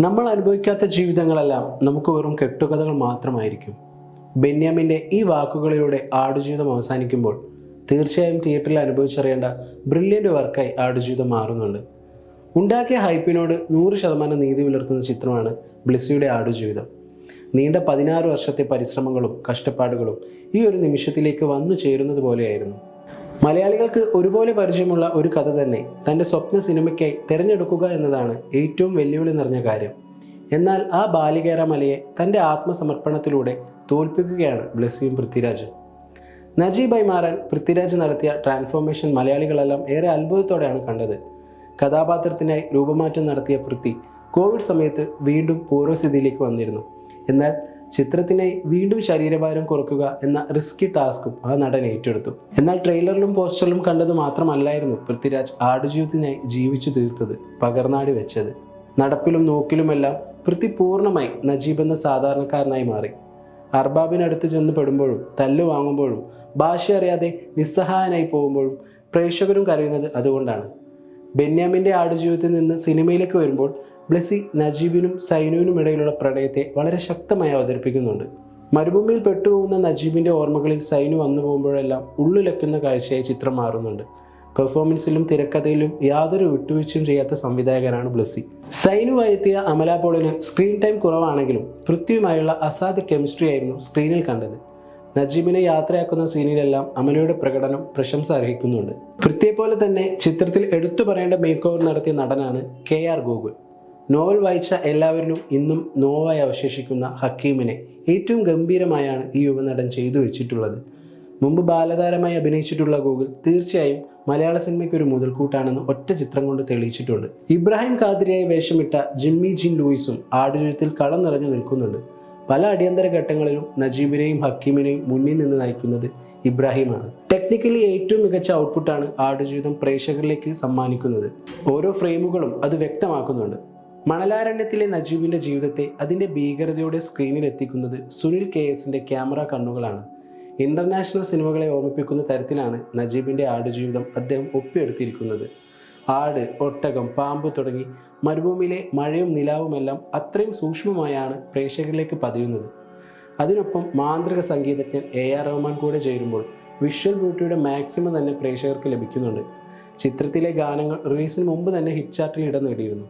നമ്മൾ അനുഭവിക്കാത്ത ജീവിതങ്ങളെല്ലാം നമുക്ക് വെറും കെട്ടുകഥകൾ മാത്രമായിരിക്കും. ബെന്യാമിന്റെ ഈ വാക്കുകളിലൂടെ ആടുജീവിതം അവസാനിക്കുമ്പോൾ തീർച്ചയായും തിയേറ്ററിൽ അനുഭവിച്ചറിയേണ്ട ബ്രില്യന്റ് വർക്കായി ആടുജീവിതം മാറുന്നുണ്ട്. ഉണ്ടാക്കിയ ഹൈപ്പിനോട് നൂറ് ശതമാനം നീതി പുലർത്തുന്ന ചിത്രമാണ് ബ്ലിസ്സിയുടെ ആടുജീവിതം. നീണ്ട പതിനാറ് വർഷത്തെ പരിശ്രമങ്ങളും കഷ്ടപ്പാടുകളും ഈ ഒരു നിമിഷത്തിലേക്ക് വന്നു ചേരുന്നത് പോലെയായിരുന്നു. മലയാളികൾക്ക് ഒരുപോലെ പരിചയമുള്ള ഒരു കഥ തന്നെ തന്റെ സ്വപ്ന സിനിമയ്ക്കായി തിരഞ്ഞെടുക്കുക എന്നതാണ് ഏറ്റവും വെല്ലുവിളി നിറഞ്ഞ കാര്യം. എന്നാൽ ആ ബാലികേര മലയെ തന്റെ ആത്മസമർപ്പണത്തിലൂടെ തോൽപ്പിക്കുകയാണ് ബ്ലസ്സിയും പൃഥ്വിരാജും. നജീബായി മാറാൻ പൃഥ്വിരാജ് നടത്തിയ ട്രാൻസ്ഫോർമേഷൻ മലയാളികളെല്ലാം ഏറെ അത്ഭുതത്തോടെയാണ് കണ്ടത്. കഥാപാത്രത്തിനായി രൂപമാറ്റം നടത്തിയ പൃഥ്വി കോവിഡ് സമയത്ത് വീണ്ടും പൂർവസ്ഥിതിയിലേക്ക് വന്നിരുന്നു. എന്നാൽ ചിത്രത്തിനായി വീണ്ടും ശരീരഭാരം കുറക്കുക എന്ന റിസ്കി ടാസ്കും ആ നടൻ ഏറ്റെടുത്തു. എന്നാൽ ട്രെയിലറിലും പോസ്റ്ററിലും കണ്ടത് മാത്രമല്ലായിരുന്നു പൃഥ്വിരാജ് ആടുജീവിതത്തിനായി ജീവിച്ചു തീർത്തത് പകർന്നാടി വെച്ചത്. നടപ്പിലും നോക്കിലുമെല്ലാം പൃഥ്വി പൂർണമായി നജീബ് എന്ന സാധാരണക്കാരനായി മാറി. അർബാബിനടുത്ത് ചെന്ന് പെടുമ്പോഴും തല്ലു വാങ്ങുമ്പോഴും ഭാഷ അറിയാതെ നിസ്സഹായനായി പോകുമ്പോഴും പ്രേക്ഷകരും കരയുന്നത് അതുകൊണ്ടാണ്. ബെന്യാമിന്റെ ആടുജീവിതത്തിൽ നിന്ന് സിനിമയിലേക്ക് വരുമ്പോൾ ബ്ലസി നജീബിനും സൈനുവിനും ഇടയിലുള്ള പ്രണയത്തെ വളരെ ശക്തമായി അവതരിപ്പിക്കുന്നുണ്ട്. മരുഭൂമിയിൽ പെട്ടുപോകുന്ന നജീബിന്റെ ഓർമ്മകളിൽ സൈനു വന്നു പോകുമ്പോഴെല്ലാം ഉള്ളിലക്കുന്ന കാഴ്ചയായി ചിത്രം മാറുന്നുണ്ട്. പെർഫോമൻസിലും തിരക്കഥയിലും യാതൊരു വിട്ടുവീഴ്ചയും ചെയ്യാത്ത സംവിധായകനാണ് ബ്ലസ്സി. സൈനുവായെത്തിയ അമല പോളിന് സ്ക്രീൻ ടൈം കുറവാണെങ്കിലും പൃഥ്വിയുമായുള്ള അസാധ്യ കെമിസ്ട്രി ആയിരുന്നു സ്ക്രീനിൽ കണ്ടത്. നജീബിനെ യാത്രയാക്കുന്ന സീനിലെല്ലാം അമലയുടെ പ്രകടനം പ്രശംസ അർഹിക്കുന്നുണ്ട്. പൃഥ്വിയെ പോലെ തന്നെ ചിത്രത്തിൽ എടുത്തു പറയേണ്ട മേക്ക് ഓവർ നടത്തിയ നടനാണ് കെ ആർ ഗോകുൽ. നോവൽ വായിച്ച എല്ലാവരിലും ഇന്നും നോവായി അവശേഷിക്കുന്ന ഹക്കീമിനെ ഏറ്റവും ഗംഭീരമായാണ് ഈ യുവനടൻ ചെയ്തു വെച്ചിട്ടുള്ളത്. മുമ്പ് ബാലതാരമായി അഭിനയിച്ചിട്ടുള്ള ഗൂഗിൾ തീർച്ചയായും മലയാള സിനിമയ്ക്ക് ഒരു മുതൽക്കൂട്ടാണെന്ന് ഒറ്റ ചിത്രം കൊണ്ട് തെളിയിച്ചിട്ടുണ്ട്. ഇബ്രാഹിം കാതിരിയായി വേഷമിട്ട ജിമ്മി ജിൻ ലൂയിസും ആടുജീവിതത്തിൽ കളം നിറഞ്ഞു നിൽക്കുന്നുണ്ട്. പല അടിയന്തര ഘട്ടങ്ങളിലും നജീബിനെയും ഹക്കീമിനെയും മുന്നിൽ നിന്ന് നയിക്കുന്നത് ഇബ്രാഹിമാണ്. ടെക്നിക്കലി ഏറ്റവും മികച്ച ഔട്ട്പുട്ടാണ് ആടുജീവിതം പ്രേക്ഷകരിലേക്ക് സമ്മാനിക്കുന്നത്. ഓരോ ഫ്രെയിമുകളും അത് വ്യക്തമാക്കുന്നുണ്ട്. മണലാരണ്യത്തിലെ നജീബിന്റെ ജീവിതത്തെ അതിന്റെ ഭീകരതയോടെ സ്ക്രീനിൽ എത്തിക്കുന്നത് സുനിൽ കെ എസിന്റെ ക്യാമറ കണ്ണുകളാണ്. ഇന്റർനാഷണൽ സിനിമകളെ ഓർമ്മിപ്പിക്കുന്ന തരത്തിലാണ് നജീബിന്റെ ആടുജീവിതം അദ്ദേഹം ഒപ്പിയെടുത്തിരിക്കുന്നത്. ആട് ഒട്ടകം പാമ്പ് തുടങ്ങി മരുഭൂമിയിലെ മഴയും നിലാവുമെല്ലാം അത്രയും സൂക്ഷ്മമായാണ് പ്രേക്ഷകരിലേക്ക് പതിയുന്നത്. അതിനൊപ്പം മാന്ത്രിക സംഗീതജ്ഞൻ എ ആർ റഹ്മാൻ കൂടെ ചേരുമ്പോൾ വിഷ്വൽ ബ്യൂട്ടിയുടെ മാക്സിമം തന്നെ പ്രേക്ഷകർക്ക് ലഭിക്കുന്നുണ്ട്. ചിത്രത്തിലെ ഗാനങ്ങൾ റിലീസിന് മുമ്പ് തന്നെ ഹിറ്റ് ചാർട്ടിൽ ഇടം നേടിയിരുന്നു.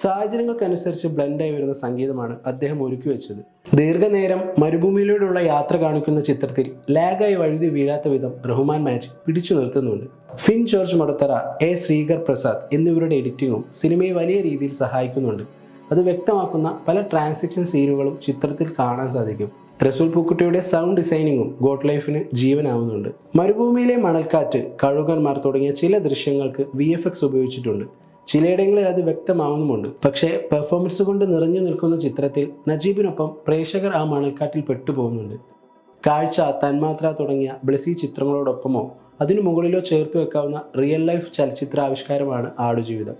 സാഹചര്യങ്ങൾക്കനുസരിച്ച് ബ്ലെൻഡായി വരുന്ന സംഗീതമാണ് അദ്ദേഹം ഒരുക്കി വെച്ചത്. ദീർഘനേരം മരുഭൂമിയിലൂടെയുള്ള യാത്ര കാണിക്കുന്ന ചിത്രത്തിൽ ലാഗായി വഴുതി വീഴാത്ത വിധം റഹ്മാൻ മാജിക് പിടിച്ചു നിർത്തുന്നുണ്ട്. Fin George Madathara A. ശ്രീകർ പ്രസാദ് എന്നിവരുടെ എഡിറ്റിങ്ങും സിനിമയെ വലിയ രീതിയിൽ സഹായിക്കുന്നുണ്ട്. അത് വ്യക്തമാക്കുന്ന പല ട്രാൻസാക്ഷൻ സീനുകളും ചിത്രത്തിൽ കാണാൻ സാധിക്കും. റസൂൽ പൂക്കുട്ടിയുടെ സൗണ്ട് ഡിസൈനിങ്ങും ഗോട്ട് ലൈഫിന് ജീവനാവുന്നുണ്ട്. മരുഭൂമിയിലെ മണൽക്കാറ്റ് കഴുകന്മാർ തുടങ്ങിയ ചില ദൃശ്യങ്ങൾക്ക് വി ഉപയോഗിച്ചിട്ടുണ്ട്. ചിലയിടങ്ങളിൽ അത് വ്യക്തമാവുന്നുമുണ്ട്. പക്ഷേ പെർഫോമൻസ് കൊണ്ട് നിറഞ്ഞു നിൽക്കുന്ന ചിത്രത്തിൽ നജീബിനൊപ്പം പ്രേക്ഷകർ ആ മണൽക്കാറ്റിൽ പെട്ടുപോകുന്നുണ്ട്. കാഴ്ച തന്മാത്ര തുടങ്ങിയ ബ്ലസി ചിത്രങ്ങളോടൊപ്പമോ അതിനു മുകളിലോ ചേർത്ത് വെക്കാവുന്ന റിയൽ ലൈഫ് ചലച്ചിത്ര ആവിഷ്കാരമാണ് ആടുജീവിതം.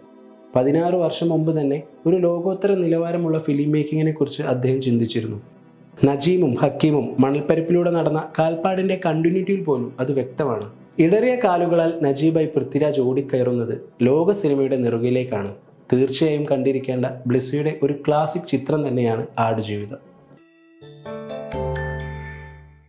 പതിനാറ് വർഷം മുമ്പ് തന്നെ ഒരു ലോകോത്തര നിലവാരമുള്ള ഫിലിം മേക്കിങ്ങിനെ കുറിച്ച് അദ്ദേഹം ചിന്തിച്ചിരുന്നു. നജീമും ഹക്കീമും മണൽപ്പരപ്പിലൂടെ നടന്ന കാൽപ്പാടിന്റെ കണ്ടിന്യൂറ്റിയിൽ പോലും അത് വ്യക്തമാണ്. ഇടറിയ കാലുകളാൽ നജീബായി പൃഥ്വിരാജ് ഓടിക്കയറുന്നത് ലോക സിനിമയുടെ നെറുകിലേക്കാണ് തീർച്ചയായും കണ്ടിരിക്കേണ്ട ബ്ലിസ്സിയുടെ ഒരു ക്ലാസിക് ചിത്രം തന്നെയാണ് ആടുജീവിതം.